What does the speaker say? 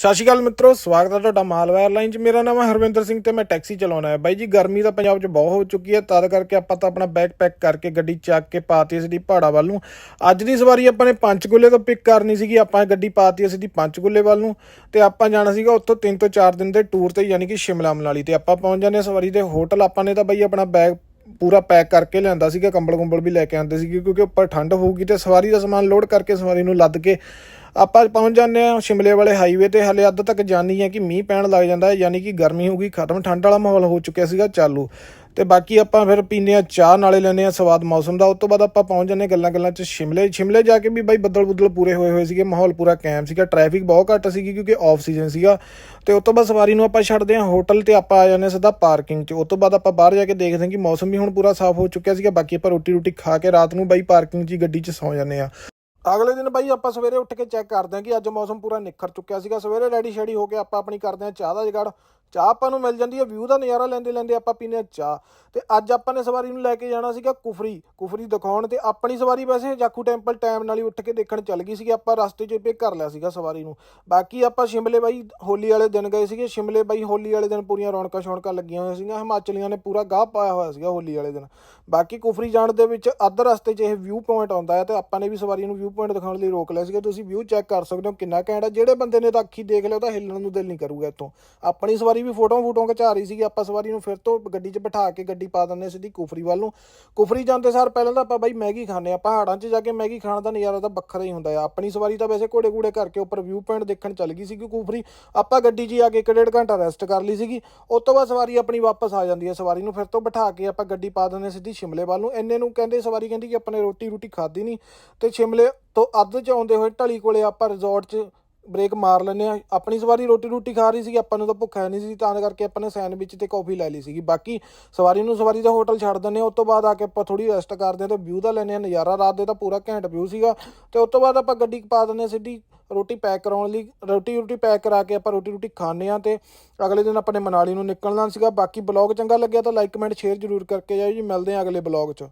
ਸਤਿ ਸ਼੍ਰੀ ਅਕਾਲ ਮਿੱਤਰੋ, ਸਵਾਗਤ ਹੈ ਤੁਹਾਡਾ ਮਾਲਵਾ 에ਅਰਲਾਈਨ 'ਚ। ਮੇਰਾ ਨਾਮ ਹੈ ਹਰਵਿੰਦਰ ਸਿੰਘ ਤੇ ਮੈਂ ਟੈਕਸੀ ਚਲਾਉਣਾ ਹੈ ਬਾਈ ਜੀ, ਗਰਮੀ ਤਾਂ ਪੰਜਾਬ 'ਚ ਬਹੁਤ ਹੋ ਚੁੱਕੀ ਹੈ। ਤਦ ਕਰਕੇ ਆਪਾਂ ਤਾਂ ਆਪਣਾ ਬੈਗ ਪੈਕ ਕਰਕੇ ਗੱਡੀ ਚੱਕ ਕੇ ਪਾਤੀ ਸਿੱਧੀ ਪਹਾੜਾ ਵੱਲ ਨੂੰ। ਅੱਜ ਦੀ ਸਵਾਰੀ ਆਪਾਂ ਨੇ ਪੰਚਕੂਲੇ ਤੋਂ ਪਿਕ ਕਰਨੀ ਸੀਗੀ। ਆਪਾਂ ਗੱਡੀ ਪਾਤੀ ਦੀ ਪੰਚਕੂਲੇ ਵੱਲ ਨੂੰ ਤੇ ਆਪਾਂ ਜਾਣਾ ਸੀਗਾ ਉੱਥੋਂ 3 ਤੋਂ 4 ਦਿਨ ਦੇ ਟੂਰ ਤੇ, ਯਾਨੀ ਕਿ ਸ਼ਿਮਲਾ ਮਨਾਲੀ ਤੇ। ਆਪਾਂ ਪਹੁੰਚ ਜਾਂਦੇ ਹਾਂ ਸਵਾਰੀ ਦੇ ਹੋਟਲ ਆਪਾਂ ਨੇ ਤਾਂ ਬਾਈ ਆਪਣਾ ਬੈਗ ਪੂਰਾ ਪੈਕ ਕਰਕੇ ਲਿਆਂਦਾ ਸੀਗਾ। ਕੰਬਲ ਕੁੰਬਲ ਵੀ ਲੈ ਕੇ ਆਂਦੇ ਸੀਗੇ ਕਿਉਂਕਿ ਉੱਪਰ ਠੰਡ ਹੋਊਗੀ ਤੇ ਸਵਾਰੀ ਦਾ ਸਮਾਨ ਲੋਡ ਕਰਕੇ ਸਵਾਰੀ ਨੂੰ ਲੱਦ ਕੇ ਆਪਾਂ ਪਹੁੰਚ ਜਾਂਦੇ ਆ ਸ਼ਿਮਲੇ ਵਾਲੇ ਹਾਈਵੇ ਤੇ, ਹਲੇ ਅੱਧ ਤੱਕ ਜਾਣੀ ਹੈ ਕਿ ਮੀਂਹ ਪੈਣ ਲੱਗ ਜਾਂਦਾ ਹੈ, ਯਾਨੀ ਕਿ ਗਰਮੀ ਹੋ ਗਈ, ਖਤਮ ਠੰਡ ਵਾਲਾ ਮਾਹੌਲ ਹੋ ਚੁੱਕਿਆ ਸੀਗਾ ਚਾਲੂ। ਤੇ ਬਾਕੀ ਆਪਾਂ ਫਿਰ ਪੀਨੇ ਆ ਚਾਹ, ਨਾਲੇ ਲੈਨੇ ਆ ਸਵਾਦ ਮੌਸਮ ਦਾ। ਉਸ ਤੋਂ ਬਾਅਦ ਆਪਾਂ ਪਹੁੰਚ ਜਾਂਦੇ ਗੱਲਾਂ ਗੱਲਾਂ ਚ ਸ਼ਿਮਲੇ। ਸ਼ਿਮਲੇ ਜਾ ਕੇ ਵੀ ਬਾਈ ਬੱਦਲ ਬੁੱਦਲ ਪੂਰੇ ਹੋਏ ਹੋਏ ਸੀਗੇ, ਮਾਹੌਲ ਪੂਰਾ ਕਾਇਮ ਸੀਗਾ ਟ੍ਰੈਫਿਕ ਬਹੁਤ ਘੱਟ ਸੀਗੀ ਕਿਉਂਕਿ ਆਫ ਸੀਜ਼ਨ ਸੀਗਾ। ਤੇ ਉਸ ਤੋਂ ਬਾਅਦ ਸਵਾਰੀ ਨੂੰ ਆਪਾਂ ਛੱਡਦੇ ਆ ਹੋਟਲ ਤੇ, ਆਪਾਂ ਆ ਜਾਂਦੇ ਹਾਂ ਸਿੱਧਾ ਪਾਰਕਿੰਗ 'ਚ। ਉਸ ਤੋਂ ਬਾਅਦ ਆਪਾਂ ਬਾਹਰ ਜਾ ਕੇ ਦੇਖਦੇ ਹਾਂ ਕਿ ਮੌਸਮ ਵੀ ਹੁਣ ਪੂਰਾ ਸਾਫ਼ ਹੋ ਚੁੱਕਿਆ ਸੀਗਾ। ਬਾਕੀ ਆਪਾਂ ਰੋਟੀ ਰੋਟੀ ਖਾ ਕੇ ਰਾਤ ਨੂੰ ਬਾਈ ਪਾਰਕਿੰਗ 'ਚ ਹੀ ਗੱਡੀ 'ਚ ਸੌ ਜਾਂਦੇ ਆ ਅਗਲੇ ਦਿਨ ਬਾਈ ਆਪਾਂ ਸਵੇਰੇ ਉੱਠ ਕੇ ਚੈੱਕ ਕਰਦੇ ਹਾਂ ਕਿ ਅੱਜ ਮੌਸਮ ਪੂਰਾ ਨਿੱਖਰ ਚੁੱਕਿਆ ਸੀਗਾ। ਸਵੇਰੇ ਰੈਡੀ ਸ਼ੈਡੀ ਹੋ ਕੇ ਆਪਾਂ ਆਪਣੀ ਕਰਦੇ ਹਾਂ ਚਾਹ ਦਾ ਜਗੜ। ਚਾਹ ਆਪਾਂ ਨੂੰ ਮਿਲ ਜਾਂਦੀ ਹੈ, ਵਿਊ ਦਾ ਨਜ਼ਾਰਾ ਲੈਂਦੇ ਲੈਂਦੇ ਆਪਾਂ ਪੀਨੇ ਹਾਂ ਚਾਹ। ਤੇ ਅੱਜ ਆਪਾਂ ਨੇ ਸਵਾਰੀ ਨੂੰ ਲੈ ਕੇ ਜਾਣਾ ਸੀਗਾ ਕੁਫਰੀ ਕੁਫਰੀ ਦਿਖਾਉਣ ਤੇ ਆਪਣੀ ਸਵਾਰੀ ਵੈਸੇ ਜਾਖੂ ਟੈਂਪਲ ਟਾਈਮ ਨਾਲ ਹੀ ਉੱਠ ਕੇ ਦੇਖਣ ਚੱਲ ਗਈ ਸੀਗੀ। ਆਪਾਂ ਰਸਤੇ 'ਚ ਪਿਕ ਕਰ ਲਿਆ ਸੀਗਾ ਸਵਾਰੀ ਨੂੰ। ਬਾਕੀ ਆਪਾਂ ਸ਼ਿਮਲੇ ਬਾਈ ਹੋਲੀ ਵਾਲੇ ਦਿਨ ਗਏ ਸੀਗੇ। ਸ਼ਿਮਲੇ ਬਾਈ ਹੋਲੀ ਵਾਲੇ ਦਿਨ ਪੂਰੀਆਂ ਰੌਣਕਾਂ ਸ਼ੌਣਕਾਂ ਲੱਗੀਆਂ ਹੋਈਆਂ ਸੀਗੀਆਂ। ਹਿਮਾਚਲੀਆਂ ਨੇ ਪੂਰਾ ਗਾਹ ਪਾਇਆ ਹੋਇਆ ਸੀਗਾ ਹੋਲੀ ਵਾਲੇ ਦਿਨ। ਬਾਕੀ ਕੁਫਰੀ ਜਾਣ ਦੇ ਵਿੱਚ ਅੱਧ ਰਸਤੇ 'ਚ ਇਹ ਵਿਊ ਪੁਆਇੰਟ ਆਉਂਦਾ ਹੈ ਤੇ ਆਪਾਂ ਨੇ ਵੀ ਸਵਾਰੀ ਨੂੰ ਵਿਊ ਪੁਆਇੰਟ ਦਿਖਾਉਣ ਲਈ ਰੋਕ ਲਿਆ ਸੀਗਾ। ਤੁਸੀਂ ਵਿਊ ਚੈੱਕ ਕਰ ਸਕਦੇ ਹੋ ਕਿੰਨਾ ਘੈਂਟ ਹੈ ਜਿਹੜੇ ਬੰਦੇ ਨੇ ਤਾਂ ਅੱਖੀ ਦੇਖ ਲਿਆ ਤਾਂ ਹਿੱਲਣ ਨੂੰ ਦਿਲ ਨਹੀਂ ਕਰੂਗਾ ਇੱਥੋਂ। ਆਪਣੀ ਸਵਾਰੀ ਵੀ ਫੋਟੋਆਂ ਫੋਟੋਆਂ ਖਿਚਾ ਰਹੀ ਸੀਗੀ। ਆਪਾਂ ਸਵਾਰੀ ਨੂੰ ਫਿਰ ਤੋਂ ਗੱਡੀ 'ਚ ਬਿਠਾ ਕੇ ਗੱਡੀ ਪਾ ਦਿੰਦੇ ਸਿੱਧੀ ਕੁਫਰੀ ਵੱਲ ਨੂੰ। ਕੁਫਰੀ ਜਾਂਦੇ ਸਾਰ ਪਹਿਲਾਂ ਤਾਂ ਆਪਾਂ ਬਾਈ ਮੈਗੀ ਖਾਂਦੇ ਆ ਪਹਾੜਾਂ 'ਚ ਜਾ ਕੇ ਮੈਗੀ ਖਾਣ ਦਾ ਨਜ਼ਾਰਾ ਤਾਂ ਵੱਖਰਾ ਹੀ ਹੁੰਦਾ ਆ। ਆਪਣੀ ਸਵਾਰੀ ਤਾਂ ਵੈਸੇ ਘੋੜੇ ਘੂੜੇ ਕਰਕੇ ਉੱਪਰ ਵਿਊ ਪੁਆਇੰਟ ਦੇਖਣ ਚੱਲ ਗਈ ਸੀਗੀ ਕੁਫਰੀ। ਆਪਾਂ ਗੱਡੀ 'ਚ ਹੀ ਆ ਕੇ ਇੱਕ ਡੇਢ ਘੰਟਾ ਰੈਸਟ ਕਰ ਲਈ ਸੀਗੀ। ਉਸ ਤੋਂ ਬਾਅਦ ਸਵਾਰੀ ਆਪਣੀ ਵਾਪਸ ਆ ਜਾਂਦੀ ਹੈ ਸਵਾਰੀ ਨੂੰ। ਫਿਰ ਤੋਂ ਬਿਠਾ ਕੇ ਆਪਾਂ ਗੱਡੀ ਪਾ ਦਿੰਦੇ ਸਿੱਧੀ ਸ਼ਿਮਲੇ ਵੱਲ ਨੂੰ। ਇੰਨੇ ਨੂੰ ਕਹਿੰਦੇ ਸਵਾਰੀ ਕਹਿੰਦੀ ਕਿ ਆਪਾਂ ਨੇ ਰੋਟੀ ਰੋਟੀ ਖਾਧੀ ਨਹੀਂ। ਤੇ ਸ਼ਿਮਲੇ ਤੋਂ ਅੱਧ 'ਚ ਆਉਂਦੇ ਹੋਏ ਢਲੀ ਕੋਲੇ ਆਪਾਂ ਰਿਜ਼ੋਰਟ 'ਚ ਬ੍ਰੇਕ ਮਾਰ ਲੈਨੇ ਆ ਆਪਣੀ ਸਵਾਰੀ ਰੋਟੀ ਰੋਟੀ ਖਾ ਰਹੀ ਸੀਗੀ, ਆਪਾਂ ਨੂੰ ਤਾਂ ਭੁੱਖ ਹੈ ਨਹੀਂ ਸੀ, ਤਾਂ ਕਰਕੇ ਆਪਾਂ ਨੇ ਸੈਂਡਵਿਚ ਤੇ ਕਾਫੀ ਲੈ ਲਈ ਸੀਗੀ। ਬਾਕੀ ਸਵਾਰੀ ਨੂੰ ਸਵਾਰੀ ਦਾ ਹੋਟਲ ਛੱਡ ਦਿੰਨੇ ਆ ਉਸ ਤੋਂ ਬਾਅਦ ਆ ਕੇ ਆਪਾਂ ਥੋੜੀ ਰੈਸਟ ਕਰਦੇ ਆ ਤੇ ਵਿਊ ਦਾ ਲੈਨੇ ਆ ਨਜ਼ਾਰਾ ਰਾਤ ਦੇ ਤਾਂ ਪੂਰਾ ਘੈਂਟ ਵਿਊ ਸੀਗਾ। ਤੇ ਉਸ ਤੋਂ ਬਾਅਦ ਆਪਾਂ ਗੱਡੀ ਪਾ ਦਿੰਨੇ ਆ ਸਿੱਧੀ ਰੋਟੀ ਪੈਕ ਕਰਾਉਣ ਲਈ। ਰੋਟੀ ਰੋਟੀ ਪੈਕ ਕਰਾ ਕੇ ਆਪਾਂ ਰੋਟੀ ਰੋਟੀ ਖਾਣੇ ਆ ਤੇ ਅਗਲੇ ਦਿਨ ਆਪਾਂ ਨੇ ਮਨਾਲੀ ਨੂੰ ਨਿਕਲਣਾ ਸੀਗਾ। ਬਾਕੀ ਬਲੌਗ ਚੰਗਾ ਲੱਗਿਆ ਤਾਂ ਲਾਈਕ ਕਮੈਂਟ ਸ਼ੇਅਰ ਜ਼ਰੂਰ ਕਰਕੇ ਜਾਇਓ ਜੀ। ਮਿਲਦੇ ਆ ਅਗਲੇ ਬਲੌਗ 'ਚ।